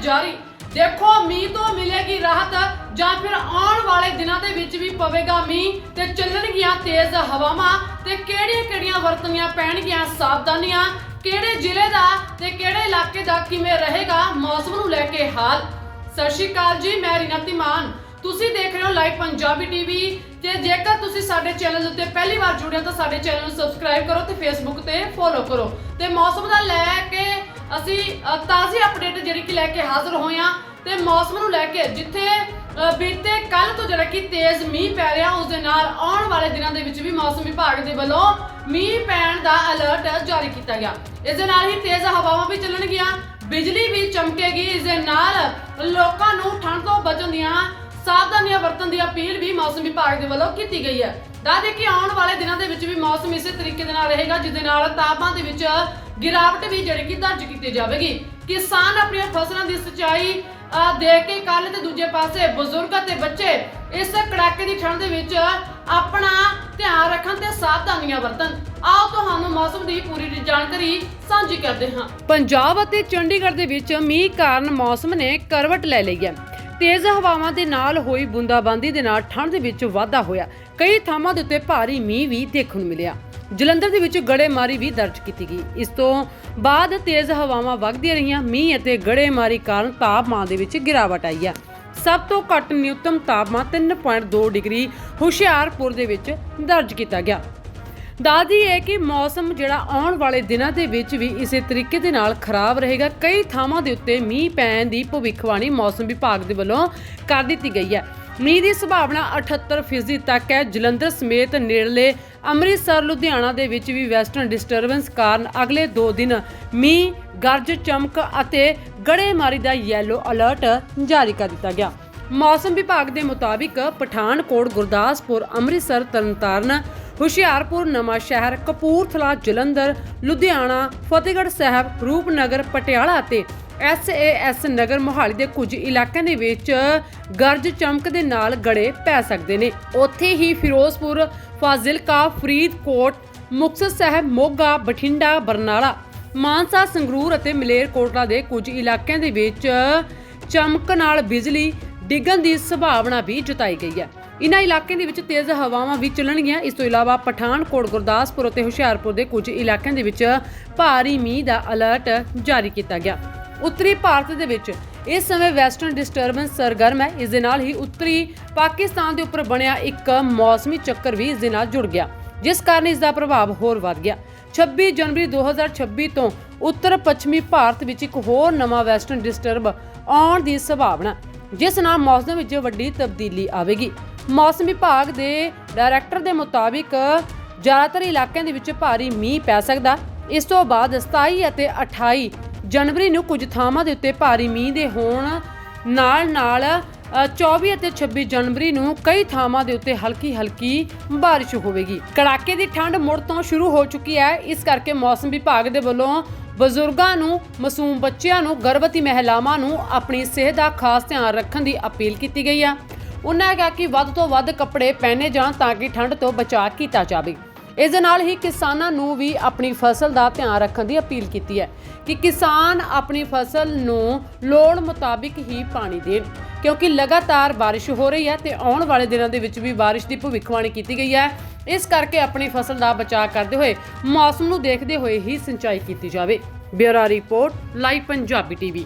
ਜਾਰੀ। ਦੇਖੋ, ਮੀਂਹ ਤੋਂ ਮਿਲੇਗੀ ਰਾਹਤ ਜਾਂ ਫਿਰ ਆਉਣ ਵਾਲੇ ਦਿਨਾਂ ਦੇ ਵਿੱਚ ਵੀ ਪਵੇਗਾ ਮੀਂਹ ਤੇ ਚੱਲਣਗੀਆਂ ਤੇਜ਼ ਹਵਾਵਾਂ ਤੇ ਕਿਹੜੀਆਂ-ਕਿਹੜੀਆਂ ਵਰਤਣੀਆਂ ਪੈਣਗੀਆਂ ਸਾਵਧਾਨੀਆਂ, ਕਿਹੜੇ ਜ਼ਿਲ੍ਹੇ ਦਾ ਤੇ ਕਿਹੜੇ ਇਲਾਕੇ ਦਾ ਕਿਵੇਂ ਰਹੇਗਾ ਮੌਸਮ ਨੂੰ ਲੈ ਕੇ ਹਾਲ। ਸਤਿ ਸ਼੍ਰੀ ਅਕਾਲ ਜੀ, ਮੈਂ ਰੀਨਾ ਧੀਮਾਨ। ਤੁਸੀਂ ਦੇਖ ਰਹੇ ਹੋ ਲਾਈਵ ਪੰਜਾਬੀ ਟੀਵੀ ਤੇ ਜੇਕਰ ਤੁਸੀਂ ਸਾਡੇ ਚੈਨਲ ਉੱਤੇ ਪਹਿਲੀ ਵਾਰ ਜੁੜੇ ਹੋ ਤਾਂ ਸਾਡੇ ਚੈਨਲ ਨੂੰ ਸਬਸਕ੍ਰਾਈਬ ਕਰੋ ਤੇ ਫੇਸਬੁੱਕ ਤੇ ਫੋਲੋ ਕਰੋ ਤੇ ਮੌਸਮ ਦਾ ਲੈ ਕੇ ਅਸੀਂ ਅ, ਤਾਜ਼ੀ ਅਪਡੇਟ ਜਿਹੜੀ ਕਿ ਲੈ ਕੇ ਹਾਜ਼ਰ ਹੋਏ ਹਾਂ ਤੇ ਮੌਸਮ ਨੂੰ ਲੈ ਕੇ ਜਿੱਥੇ ਅ, ਬੀਤੇ ਕੱਲ ਤੋਂ ਜਿਹੜਾ ਕਿ ਤੇਜ਼ ਮੀਂਹ ਪੈ ਰਿਹਾ ਉਸ ਦੇ ਨਾਲ ਆਉਣ ਵਾਲੇ ਦਿਨਾਂ ਦੇ ਵਿੱਚ ਵੀ ਮੌਸਮ ਵਿਭਾਗ ਦੇ ਵੱਲੋਂ ਮੀਂਹ ਪੈਣ ਦਾ ਅਲਰਟ ਜਾਰੀ ਕੀਤਾ ਗਿਆ। ਇਸ ਦੇ ਨਾਲ ਹੀ ਤੇਜ਼ ਹਵਾਵਾਂ ਵੀ ਚੱਲਣਗੀਆਂ ਬਿਜਲੀ ਵੀ ਚਮਕੇਗੀ ਇਸ ਦੇ ਨਾਲ ਲੋਕਾਂ ਨੂੰ ਠੰਡ ਤੋਂ ਬਚਣ ਦੀਆਂ ਸਾਵਧਾਨੀਆਂ ਵਰਤਣ ਦੀ ਅਪੀਲ ਵੀ ਮੌਸਮ ਵਿਭਾਗ ਦੇ ਵੱਲੋਂ ਕੀਤੀ ਗਈ ਹੈ। ਦੱਸਦੇ ਕਿ ਆਉਣ ਵਾਲੇ ਦਿਨਾਂ ਦੇ ਵਿੱਚ ਵੀ ਮੌਸਮ ਇਸੇ ਤਰੀਕੇ ਦੇ ਨਾਲ ਰਹੇਗਾ ਜਿਸ ਦੇ ਨਾਲ ਤਾਪਮਾਨ ਦੇ ਵਿੱਚ ਗਿਰਾਵਟ ਵੀ ਜਿਹੜੀ ਕਿ ਦਰਜ ਕੀਤੀ ਜਾਵੇਗੀ। ਕਿਸਾਨ ਆਪਣੀਆਂ ਫਸਲਾਂ ਦੀ ਸਿੰਚਾਈ ਅਹ, ਕੇ ਕੱਲ ਤੇ ਦੂਜੇ ਪਾਸੇ ਬਜ਼ੁਰਗ ਅਤੇ ਬੱਚੇ ਇਸ ਕੜਾਕੇ ਦੀ ਠੰਡ ਦੇ ਵਿੱਚ ਆਪਣਾ ਧਿਆਨ ਰੱਖਣ ਤੇ ਸਾਵਧਾਨੀਆਂ ਵਰਤਣ। ਆਓ ਤੁਹਾਨੂੰ ਮੌਸਮ ਦੀ ਪੂਰੀ ਜਾਣਕਾਰੀ ਸਾਂਝੀ ਕਰਦੇ ਹਾਂ। ਪੰਜਾਬ ਅਤੇ ਚੰਡੀਗੜ੍ਹ ਦੇ ਵਿੱਚ ਮੀਂਹ ਕਾਰਨ ਮੌਸਮ ਨੇ ਕਰਵਟ ਲੈ ਲਈ ਹੈ। ਤੇਜ਼ ਹਵਾਵਾਂ ਦੇ ਨਾਲ ਹੋਈ ਬੂੰਦਾਬਾਂਦੀ ਦੇ ਨਾਲ ਠੰਡ ਦੇ ਵਿੱਚ ਵਾਧਾ ਹੋਇਆ। ਕਈ ਥਾਵਾਂ ਦੇ ਉੱਤੇ ਭਾਰੀ ਮੀਂਹ ਵੀ ਦੇਖਣ ਨੂੰ ਮਿਲਿਆ। ਜਲੰਧਰ ਦੇ ਵਿੱਚ ਗੜੇਮਾਰੀ ਵੀ ਦਰਜ ਕੀਤੀ ਗਈ। ਇਸ ਤੋਂ ਬਾਅਦ ਤੇਜ਼ ਹਵਾਵਾਂ ਵਗਦੀਆਂ ਰਹੀਆਂ। ਮੀਂਹ ਅਤੇ ਗੜੇਮਾਰੀ ਕਾਰਨ ਤਾਪਮਾਨ ਦੇ ਵਿੱਚ ਗਿਰਾਵਟ ਆਈ ਹੈ। ਸਭ ਤੋਂ ਘੱਟ ਨਿਊਨਤਮ ਤਾਪਮਾਨ 3.2 ਡਿਗਰੀ ਹੁਸ਼ਿਆਰਪੁਰ ਦੇ ਵਿੱਚ ਦਰਜ ਕੀਤਾ ਗਿਆ। ਦਾਦੀ ਹੈ ਕਿ ਮੌਸਮ ਜਿਹੜਾ ਆਉਣ ਵਾਲੇ ਦਿਨਾਂ ਦੇ ਵਿੱਚ ਵੀ ਇਸੇ ਤਰੀਕੇ ਦੇ ਨਾਲ ਖਰਾਬ ਰਹੇਗਾ। ਕਈ ਥਾਵਾਂ ਦੇ ਉੱਤੇ ਮੀਂਹ ਪੈਣ ਦੀ ਭਵਿੱਖਬਾਣੀ ਮੌਸਮ ਵਿਭਾਗ ਦੇ ਵੱਲੋਂ ਕਰ ਦਿੱਤੀ ਗਈ ਹੈ। ਮੀਂਹ ਦੀ ਸੰਭਾਵਨਾ 78% ਤੱਕ ਹੈ। ਜਲੰਧਰ ਸਮੇਤ ਨੇੜਲੇ ਅੰਮ੍ਰਿਤਸਰ, ਲੁਧਿਆਣਾ ਦੇ ਵਿੱਚ ਵੀ ਵੈਸਟਰਨ ਡਿਸਟਰਬੈਂਸ ਕਾਰਨ ਅਗਲੇ 2 ਦਿਨ ਮੀਂਹ, ਗਰਜ, ਚਮਕ ਅਤੇ ਗੜੇਮਾਰੀ ਦਾ ਯੈਲੋ ਅਲਰਟ ਜਾਰੀ ਕਰ ਦਿੱਤਾ ਗਿਆ। ਮੌਸਮ ਵਿਭਾਗ ਦੇ ਮੁਤਾਬਿਕ ਪਠਾਨਕੋਟ, ਗੁਰਦਾਸਪੁਰ, ਅੰਮ੍ਰਿਤਸਰ, ਤਰਨਤਾਰਨ, ਹੁਸ਼ਿਆਰਪੁਰ ਨਵਾਂ ਸ਼ਹਿਰ ਕਪੂਰਥਲਾ, ਜਲੰਧਰ, ਲੁਧਿਆਣਾ, ਫਤਿਹਗੜ੍ਹ ਸਾਹਿਬ, ਰੂਪਨਗਰ, ਪਟਿਆਲਾ ਅਤੇ ਐਸਏਐਸ ਨਗਰ ਮੋਹਾਲੀ ਦੇ ਕੁਝ ਇਲਾਕਿਆਂ ਦੇ ਵਿੱਚ ਗਰਜ ਚਮਕ ਦੇ ਨਾਲ ਗੜੇ ਪੈ ਸਕਦੇ ਨੇ। ਉੱਥੇ ਹੀ ਫਿਰੋਜ਼ਪੁਰ, ਫਾਜ਼ਿਲਕਾ, ਫਰੀਦਕੋਟ, ਮੁਕਤਸਰ ਸਾਹਿਬ, ਮੋਗਾ, ਬਠਿੰਡਾ, ਬਰਨਾਲਾ, ਮਾਨਸਾ, ਸੰਗਰੂਰ ਅਤੇ ਮਲੇਰਕੋਟਲਾ ਦੇ ਕੁਝ ਇਲਾਕਿਆਂ ਦੇ ਵਿੱਚ ਚਮਕ ਨਾਲ ਬਿਜਲੀ ਡਿੱਗਣ ਦੀ ਸੰਭਾਵਨਾ ਵੀ ਜਤਾਈ ਗਈ ਹੈ। ਇਨ੍ਹਾਂ ਇਲਾਕਿਆਂ ਦੇ ਵਿੱਚ ਤੇਜ਼ ਹਵਾਵਾਂ ਵੀ ਚੱਲਣਗੀਆਂ। ਇਸ ਤੋਂ ਇਲਾਵਾ ਪਠਾਨਕੋਟ, ਗੁਰਦਾਸਪੁਰ ਅਤੇ ਹੁਸ਼ਿਆਰਪੁਰ ਦੇ ਕੁਝ ਇਲਾਕਿਆਂ ਦੇ ਵਿੱਚ ਭਾਰੀ ਮੀਂਹ ਦਾ ਅਲਰਟ ਜਾਰੀ ਕੀਤਾ ਗਿਆ। ਉੱਤਰੀ ਭਾਰਤ ਦੇ ਵਿੱਚ। ਇਸ ਸਮੇਂ ਵੈਸਟਰਨ ਡਿਸਟਰਬੈਂਸ ਸਰਗਰਮ ਹੈ। ਇਸ ਦੇ ਨਾਲ ਹੀ ਉੱਤਰੀ ਪਾਕਿਸਤਾਨ ਦੇ ਉੱਪਰ ਬਣਿਆ ਇੱਕ ਮੌਸਮੀ ਚੱਕਰ ਵੀ ਇਸ ਦੇ ਨਾਲ ਜੁੜ ਗਿਆ, ਜਿਸ ਕਾਰਨ ਇਸ ਦਾ ਪ੍ਰਭਾਵ ਹੋਰ ਵੱਧ ਗਿਆ। 26 ਜਨਵਰੀ 2026 ਤੋਂ ਉੱਤਰ ਪੱਛਮੀ ਭਾਰਤ ਵਿੱਚ ਇੱਕ ਹੋਰ ਨਵਾਂ ਵੈਸਟਰਨ ਡਿਸਟਰਬ ਆਉਣ ਦੀ ਸੰਭਾਵਨਾ, ਜਿਸ ਨਾਲ ਮੌਸਮ ਵਿੱਚ ਵੱਡੀ ਤਬਦੀਲੀ ਆਵੇਗੀ। ਮੌਸਮ ਵਿਭਾਗ ਦੇ ਡਾਇਰੈਕਟਰ ਦੇ ਮੁਤਾਬਿਕ ਜ਼ਿਆਦਾਤਰ ਇਲਾਕਿਆਂ ਦੇ ਵਿੱਚ ਭਾਰੀ ਮੀਂਹ ਪੈ ਸਕਦਾ। ਇਸ ਤੋਂ ਬਾਅਦ 27 ਅਤੇ 28 ਜਨਵਰੀ ਨੂੰ ਕੁਝ ਥਾਵਾਂ ਦੇ ਉੱਤੇ ਭਾਰੀ ਮੀਂਹ ਦੇ ਹੋਣ ਨਾਲ ਨਾਲ ਅ, 24 ਅਤੇ 26 ਜਨਵਰੀ ਨੂੰ ਕਈ ਥਾਵਾਂ ਦੇ ਉੱਤੇ ਹਲਕੀ ਹਲਕੀ ਬਾਰਿਸ਼ ਹੋਵੇਗੀ। ਕੜਾਕੇ ਦੀ ਠੰਡ ਮੁੜ ਤੋਂ ਸ਼ੁਰੂ ਹੋ ਚੁੱਕੀ ਹੈ। ਇਸ ਕਰਕੇ ਮੌਸਮ ਵਿਭਾਗ ਦੇ ਵੱਲੋਂ ਬਜ਼ੁਰਗਾਂ ਨੂੰ ਮਾਸੂਮ ਬੱਚਿਆਂ ਨੂੰ ਗਰਭਵਤੀ ਮਹਿਲਾਵਾਂ ਨੂੰ ਆਪਣੀ ਸਿਹਤ ਦਾ ਖਾਸ ਧਿਆਨ ਰੱਖਣ ਦੀ ਅਪੀਲ ਕੀਤੀ ਗਈ ਆ। ਉਹਨਾਂ ਕਿਹਾ ਕਿ ਵੱਧ ਤੋਂ ਵੱਧ ਕੱਪੜੇ ਪਹਿਨੇ ਜਾਣ ਤਾਂ ਕਿ ਠੰਡ ਤੋਂ ਬਚਾਅ ਕੀਤਾ ਜਾਵੇ। ਇਸ ਦੇ ਨਾਲ ਹੀ ਕਿਸਾਨਾਂ ਨੂੰ ਵੀ ਆਪਣੀ ਫਸਲ ਦਾ ਧਿਆਨ ਰੱਖਣ ਦੀ ਅਪੀਲ ਕੀਤੀ ਹੈ ਕਿ ਕਿਸਾਨ ਆਪਣੀ ਫਸਲ ਨੂੰ ਲੋੜ ਮੁਤਾਬਿਕ ਹੀ ਪਾਣੀ ਦੇਣ, ਕਿਉਂਕਿ ਲਗਾਤਾਰ ਬਾਰਿਸ਼ ਹੋ ਰਹੀ ਹੈ ਤੇ ਆਉਣ ਵਾਲੇ ਦਿਨਾਂ ਦੇ ਵਿੱਚ ਵੀ ਬਾਰਿਸ਼ ਦੀ ਭਵਿੱਖਬਾਣੀ ਕੀਤੀ ਗਈ ਹੈ। ਇਸ ਕਰਕੇ ਆਪਣੀ ਫਸਲ ਦਾ ਬਚਾਅ ਕਰਦੇ ਹੋਏ ਮੌਸਮ ਨੂੰ ਦੇਖਦੇ ਹੋਏ ਹੀ ਸਿੰਚਾਈ ਕੀਤੀ ਜਾਵੇ। Bureau report, live Punjabi TV.